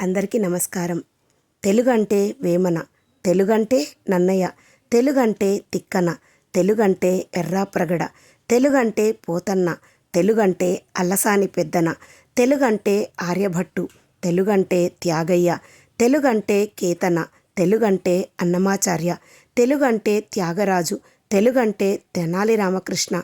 అందరికీ నమస్కారం. తెలుగంటే వేమన తెలుగంటే నన్నయ్య తెలుగంటే తిక్కన తెలుగంటే ఎర్రాప్రగడ తెలుగంటే పోతన్న తెలుగంటే అల్లసాని పెద్దన తెలుగంటే ఆర్యభట్టు తెలుగంటే త్యాగయ్య తెలుగంటే కేతన తెలుగంటే అన్నమాచార్య తెలుగంటే త్యాగరాజు తెలుగంటే తెనాలి రామకృష్ణ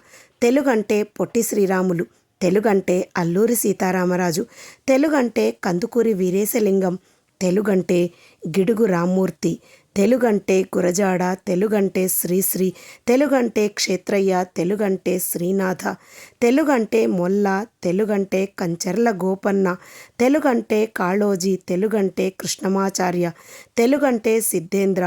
తెలుగంటే పొట్టి శ్రీరాములు తెలుగంటే అల్లూరి సీతారామరాజు తెలుగంటే కందుకూరి వీరేశలింగం తెలుగంటే గిడుగు రామ్మూర్తి తెలుగంటే గురజాడ తెలుగంటే శ్రీశ్రీ తెలుగంటే క్షేత్రయ్య తెలుగంటే శ్రీనాథ తెలుగంటే మొల్ల తెలుగంటే కంచర్ల గోపన్న తెలుగంటే కాళోజీ తెలుగంటే కృష్ణమాచార్య తెలుగంటే సిద్ధేంద్ర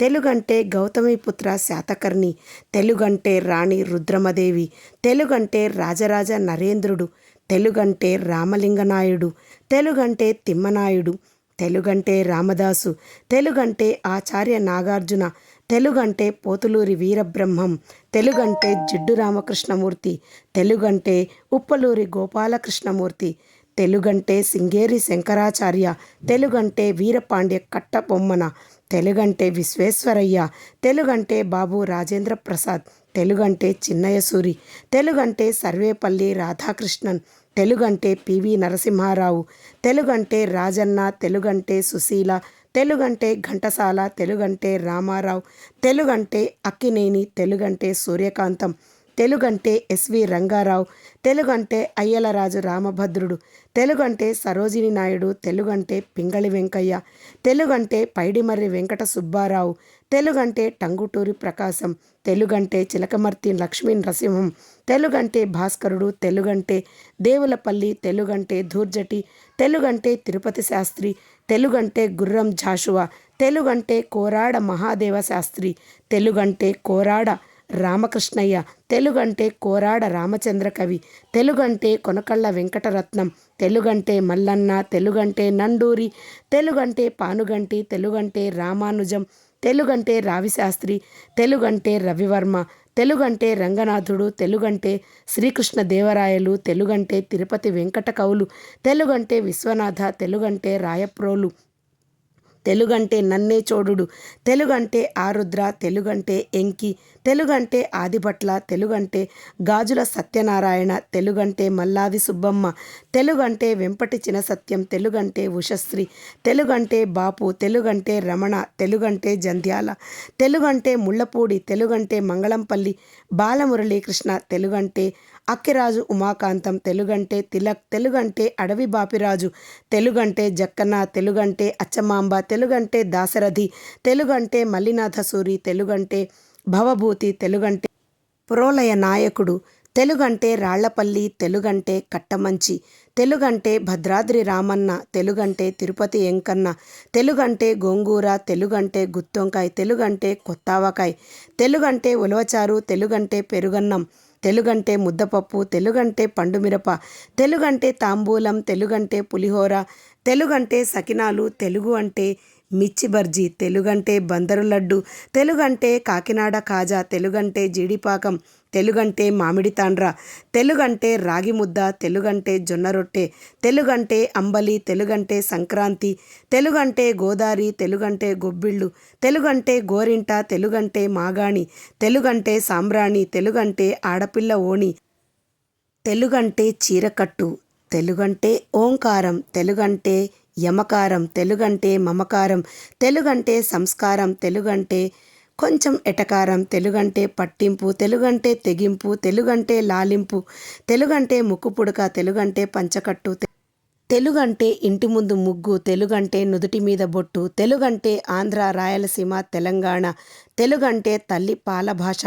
తెలుగంటే గౌతమిపుత్ర శాతకర్ణి తెలుగంటే రాణి రుద్రమదేవి తెలుగంటే రాజరాజ నరేంద్రుడు తెలుగంటే రామలింగనాయుడు తెలుగంటే తిమ్మనాయుడు తెలుగంటే రామదాసు తెలుగంటే ఆచార్య నాగార్జున తెలుగంటే పోతులూరి వీరబ్రహ్మం తెలుగంటే జిడ్డు రామకృష్ణమూర్తి తెలుగంటే ఉప్పలూరి గోపాలకృష్ణమూర్తి తెలుగంటే సింగేరి శంకరాచార్య తెలుగంటే వీరపాండ్య కట్టబొమ్మన తెలుగంటే విశ్వేశ్వరయ్య తెలుగంటే బాబు రాజేంద్ర ప్రసాద్ తెలుగంటే చిన్నయసూరి తెలుగంటే సర్వేపల్లి రాధాకృష్ణన్ తెలుగంటే పివి నరసింహారావు తెలుగంటే రాజన్న తెలుగంటే సుశీల తెలుగంటే ఘంటసాల తెలుగంటే రామారావు తెలుగంటే అక్కినేని తెలుగంటే సూర్యకాంతం తెలుగంటే ఎస్వి రంగారావు తెలుగంటే అయ్యలరాజు రామభద్రుడు తెలుగంటే సరోజిని నాయుడు తెలుగంటే పింగళి వెంకయ్య తెలుగంటే పైడిమర్రి వెంకట సుబ్బారావు తెలుగంటే టంగుటూరి ప్రకాశం తెలుగంటే చిలకమర్తి లక్ష్మీ నరసింహం తెలుగంటే భాస్కరుడు తెలుగంటే దేవులపల్లి తెలుగంటే ధూర్జటి తెలుగంటే తిరుపతి శాస్త్రి తెలుగంటే గుర్రం జాషువా తెలుగంటే కోరాడ మహాదేవ శాస్త్రి తెలుగంటే కోరాడ రామకృష్ణయ్య. తెలుగంటే కోరాడ రామచంద్ర కవి. తెలుగంటే కొనకళ్ళ వెంకటరత్నం. తెలుగంటే మల్లన్న. తెలుగంటే నండూరి. తెలుగంటే పానుగంటి. తెలుగంటే రామానుజం. తెలుగంటే రావిశాస్త్రి తెలుగంటే రవివర్మ. తెలుగంటే రంగనాథుడు. తెలుగంటే శ్రీకృష్ణ దేవరాయలు. తెలుగంటే తిరుపతి వెంకట కవులు తెలుగంటే విశ్వనాథ. తెలుగంటే రాయప్రోలు. తెలుగంటే నన్నే చోడుడు తెలుగంటే ఆరుద్ర తెలుగంటే ఎంకి తెలుగంటే ఆదిభట్ల తెలుగంటే గాజుల సత్యనారాయణ తెలుగంటే మల్లాది సుబ్బమ్మ తెలుగంటే వెంపటి చినసత్యం తెలుగంటే ఉషశ్రీ తెలుగంటే బాపు తెలుగంటే రమణ తెలుగంటే జంధ్యాల తెలుగంటే ముళ్ళపూడి తెలుగంటే మంగళంపల్లి బాలమురళీకృష్ణ తెలుగంటే అక్కిరాజు ఉమాకాంతం తెలుగంటే తిలక్ తెలుగంటే అడవి బాపిరాజు తెలుగంటే జక్కన్న తెలుగంటే అచ్చమాంబ తెలుగంటే దాశరథి తెలుగంటే మల్లినాథసూరి తెలుగంటే భవభూతి తెలుగంటే ప్రోలయ నాయకుడు తెలుగంటే రాళ్ళపల్లి తెలుగంటే కట్టమంచి తెలుగంటే భద్రాద్రి రామన్న తెలుగంటే తిరుపతి ఎంకన్న తెలుగంటే గోంగూర తెలుగంటే గుత్తొంకాయ తెలుగంటే కొత్తావకాయ తెలుగంటే ఉలవచారు తెలుగంటే పెరుగన్నం తెలుగంటే ముద్దపప్పు తెలుగంటే పండుమిరప తెలుగంటే తాంబూలం తెలుగంటే పులిహోర తెలుగంటే సకినాలు తెలుగు అంటే మిర్చి బర్జీ తెలుగంటే బందరు లడ్డు తెలుగంటే కాకినాడ కాజా తెలుగంటే జీడిపాకం తెలుగంటే మామిడి తాండ్ర తెలుగంటే రాగి ముద్ద తెలుగంటే జొన్న రొట్టె తెలుగంటే అంబలి తెలుగంటే సంక్రాంతి తెలుగంటే గోదారి తెలుగంటే గొబ్బిళ్ళు తెలుగంటే గోరింట తెలుగంటే మాగాణి తెలుగంటే సాంబ్రాణి తెలుగంటే ఆడపిల్ల ఓణి తెలుగంటే చీరకట్టు తెలుగంటే ఓంకారం తెలుగంటే యమకారం తెలుగంటే మమకారం తెలుగంటే సంస్కారం తెలుగంటే కొంచెం ఎటకారం తెలుగంటే పట్టింపు తెలుగంటే తెగింపు తెలుగంటే లాలింపు తెలుగంటే ముక్కు పుడక తెలుగంటే పంచకట్టు తెలుగంటే ఇంటి ముందు ముగ్గు తెలుగంటే నుదుటి మీద బొట్టు తెలుగంటే ఆంధ్ర రాయలసీమ తెలంగాణ తెలుగంటే తల్లి పాల భాష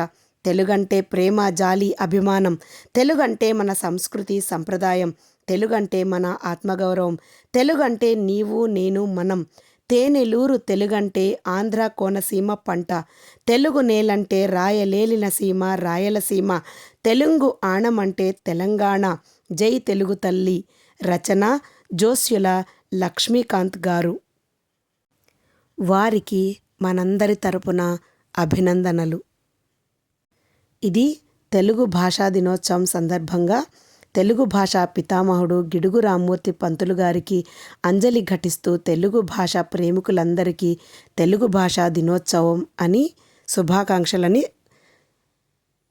తెలుగంటే ప్రేమ జాలి అభిమానం తెలుగంటే మన సంస్కృతి సంప్రదాయం తెలుగంటే మన ఆత్మగౌరవం తెలుగంటే నీవు నేను మనం తేనెలూరు తెలుగంటే ఆంధ్ర కోనసీమ పంట తెలుగు నేలంటే రాయలేలిన సీమ రాయలసీమ తెలుగు ఆణమంటే తెలంగాణ. జై తెలుగు తల్లి. రచన జోస్యుల లక్ష్మీకాంత్ గారు. వారికి మనందరి తరపున అభినందనలు. ఇది తెలుగు భాషా దినోత్సవం సందర్భంగా తెలుగు భాషా పితామహుడు గిడుగు రామ్మూర్తి పంతులు గారికి అంజలి ఘటిస్తూ తెలుగు భాష ప్రేమికులందరికీ తెలుగు భాషా దినోత్సవం అని శుభాకాంక్షలని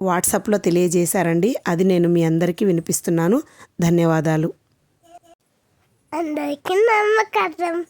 వాట్సాప్లో తెలియజేశారండి. అది నేను మీ అందరికీ వినిపిస్తున్నాను. ధన్యవాదాలు. అందరికీ నమ్మకం